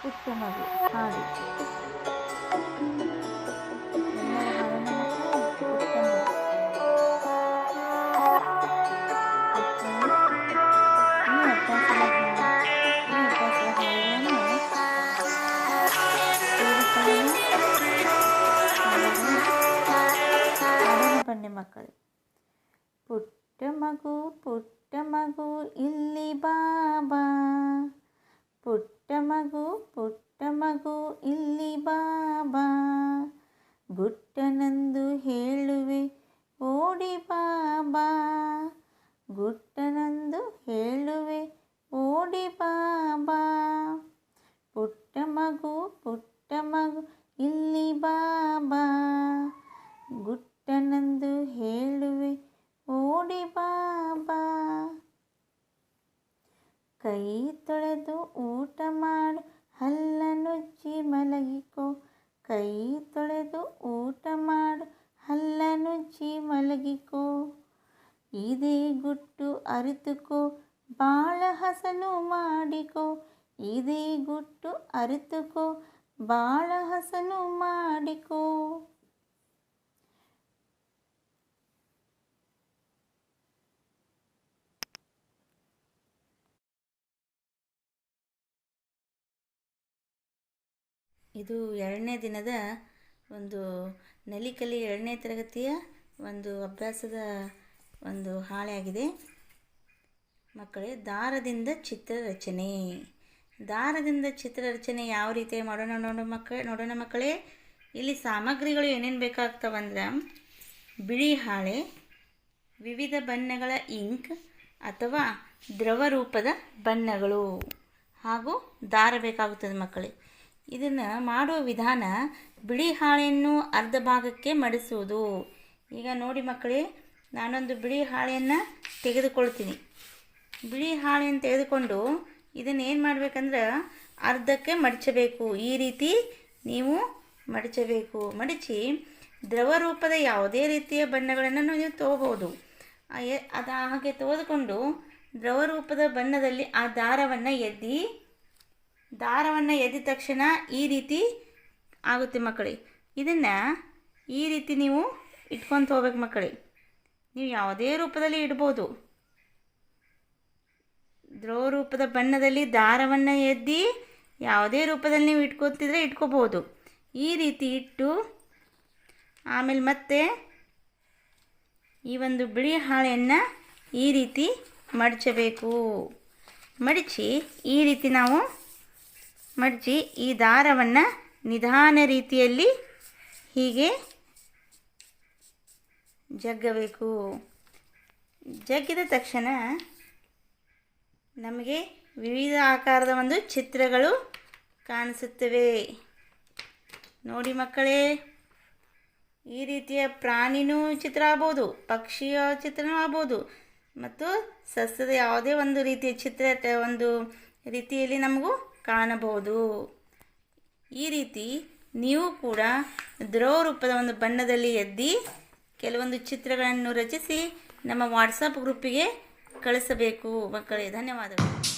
புத்துணர்வு ஆடி ಬನ್ನಿ ಮಕ್ಕಳು ಪುಟ್ಟ ಮಗು ಪುಟ್ಟ ಮಗು ಇಲ್ಲಿ ಬಾಬಾ ಪುಟ್ಟ ಮಗು ಪುಟ್ಟ ಮಗು ಇಲ್ಲಿ ಬಾಬಾ ಗುಟ್ಟನಂದು ಹೇಳುವೆ ಓಡಿ ಬಾಬಾ ಗುಟ್ಟನೆಂದು ಹೇಳುವೆ ಓಡಿ ಬಾಬಾ ಪುಟ್ಟ ಮಗು ಪುಟ್ಟ ಮಗು ಇಲ್ಲಿ ಬಾಬಾ ಗುಟ್ಟನೆಂದು ಹೇಳುವೆ ಓಡಿ ಬಾಬಾ ಕೈ ತೊಳೆದು ಊಟ ಮಾಡು ಹಲ್ಲನುಜ್ಜಿ ಮಲಗಿಕೋ. ಕೈ ತೊಳೆದು ಊಟ ಮಾಡು ಹಲ್ಲನುಜ್ಜಿ ಮಲಗಿಕೋ. ಇದೇ ಗುಟ್ಟು ಅರಿತುಕೋ, ಬಾಳ ಹಸನು ಮಾಡಿಕೋ. ಇದೇ ಗುಟ್ಟು ಅರಿತುಕೋ, ಬಾಳ ಹಸನು ಮಾಡಿಕೋ. ಇದು ಎರಡನೇ ದಿನದ ಒಂದು ನಲಿಕಲಿ ಎರಡನೇ ತರಗತಿಯ ಒಂದು ಅಭ್ಯಾಸದ ಒಂದು ಹಾಳೆಯಾಗಿದೆ. ಮಕ್ಕಳೇ, ದಾರದಿಂದ ಚಿತ್ರ ರಚನೆ ದಾರದಿಂದ ಚಿತ್ರ ರಚನೆ ಯಾವ ರೀತಿ ಮಾಡೋಣ ನೋಡೋ ಮಕ್ಕಳೇ, ನೋಡೋಣ ಮಕ್ಕಳೇ. ಇಲ್ಲಿ ಸಾಮಗ್ರಿಗಳು ಏನೇನು ಬೇಕಾಗ್ತವಂದ್ರೆ ಬಿಳಿ ಹಾಳೆ, ವಿವಿಧ ಬಣ್ಣಗಳ ಇಂಕ್ ಅಥವಾ ದ್ರವ ರೂಪದ ಬಣ್ಣಗಳು ಹಾಗೂ ದಾರ ಬೇಕಾಗುತ್ತದೆ ಮಕ್ಕಳೇ. ಇದನ್ನು ಮಾಡುವ ವಿಧಾನ ಬಿಳಿ ಹಾಳೆಯನ್ನು ಅರ್ಧ ಭಾಗಕ್ಕೆ ಮಡಿಸುವುದು. ಈಗ ನೋಡಿ ಮಕ್ಕಳೇ, ನಾನೊಂದು ಬಿಳಿ ಹಾಳೆಯನ್ನು ತೆಗೆದುಕೊಳ್ತೀನಿ. ಬಿಳಿ ಹಾಳೆಯನ್ನು ತೆಗೆದುಕೊಂಡು ಇದನ್ನು ಏನು ಮಾಡಬೇಕಂದ್ರೆ ಅರ್ಧಕ್ಕೆ ಮಡಚಬೇಕು. ಈ ರೀತಿ ನೀವು ಮಡಚಬೇಕು. ಮಡಚಿ ದ್ರವ ರೂಪದ ಯಾವುದೇ ರೀತಿಯ ಬಣ್ಣಗಳನ್ನು ನೀವು ತೊಗೋಬೋದು ಅದು ಹಾಗೆ ತೆಗೆದುಕೊಂಡು ದ್ರವ ರೂಪದ ಬಣ್ಣದಲ್ಲಿ ಆ ದಾರವನ್ನು ಎದ್ದಿ ದಾರವನ್ನು ಎದ್ದ ತಕ್ಷಣ ಈ ರೀತಿ ಆಗುತ್ತೆ ಮಕ್ಕಳಿಗೆ ಇದನ್ನು ಈ ರೀತಿ ನೀವು ಇಟ್ಕೊತ ಹೋಗ್ಬೇಕು ಮಕ್ಕಳಿಗೆ ನೀವು ಯಾವುದೇ ರೂಪದಲ್ಲಿ ಇಡ್ಬೋದು. ದ್ರವ ರೂಪದ ಬಣ್ಣದಲ್ಲಿ ದಾರವನ್ನು ಎದ್ದಿ ಯಾವುದೇ ರೂಪದಲ್ಲಿ ನೀವು ಇಟ್ಕೊತಿದ್ರೆ ಇಟ್ಕೋಬೋದು. ಈ ರೀತಿ ಇಟ್ಟು ಆಮೇಲೆ ಮತ್ತೆ ಈ ಒಂದು ಬಿಳಿ ಹಾಳೆಯನ್ನು ಈ ರೀತಿ ಮಡಚಬೇಕು. ಮಡಚಿ ಈ ರೀತಿ ನಾವು ಮಡಚಿ ಈ ದಾರವನ್ನು ನಿಧಾನ ರೀತಿಯಲ್ಲಿ ಹೀಗೆ ಜಗ್ಗಬೇಕು. ಜಗ್ಗಿದ ತಕ್ಷಣ ನಮಗೆ ವಿವಿಧ ಆಕಾರದ ಒಂದು ಚಿತ್ರಗಳು ಕಾಣಿಸುತ್ತವೆ. ನೋಡಿ ಮಕ್ಕಳೇ, ಈ ರೀತಿಯ ಪ್ರಾಣಿನೂ ಚಿತ್ರ ಆಗ್ಬೋದು, ಪಕ್ಷಿಯ ಚಿತ್ರನೂ ಆಗ್ಬೋದು, ಮತ್ತು ಸಸ್ಯದ ಯಾವುದೇ ಒಂದು ರೀತಿಯ ಚಿತ್ರ ಒಂದು ರೀತಿಯಲ್ಲಿ ನಮಗೂ ಕಾಣಬಹುದು. ಈ ರೀತಿ ನೀವು ಕೂಡ ದ್ರವ ರೂಪದ ಒಂದು ಬಣ್ಣದಲ್ಲಿ ಎದ್ದಿ ಕೆಲವೊಂದು ಚಿತ್ರಗಳನ್ನು ರಚಿಸಿ ನಮ್ಮ ವಾಟ್ಸಪ್ ಗ್ರೂಪಿಗೆ ಕಳಿಸಬೇಕು. ಮಕ್ಕಳೇ, ಧನ್ಯವಾದಗಳು.